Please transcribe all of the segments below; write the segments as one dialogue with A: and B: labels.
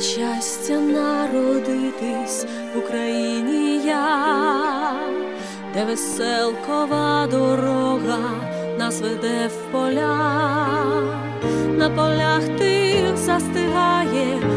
A: щастя народитись в Україні я, де веселкова дорога нас веде в поля, на полях тих застигає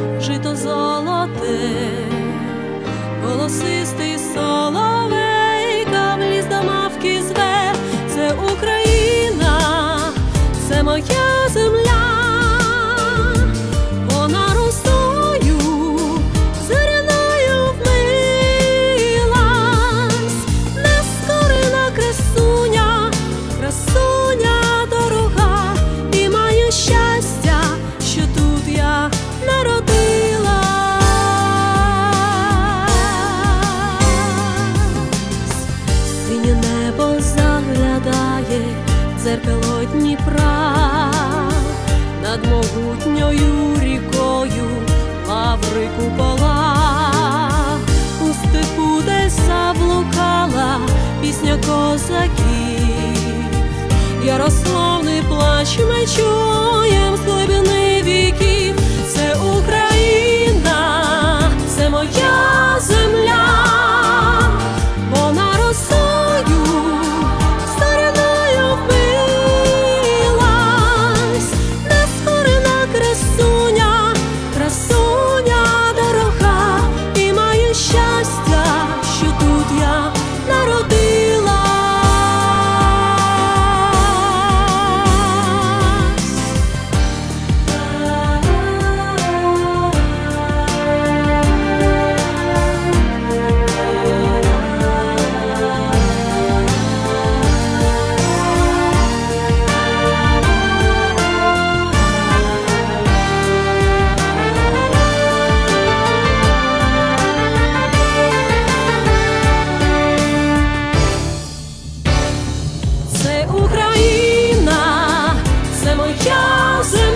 A: дзеркало Дніпра, над могутньою рікою лаври купола, у степу десь заблукала пісня козаків, Ярославний плач ми чуєм з глибини віків, це Україна, це моя земля. thousand.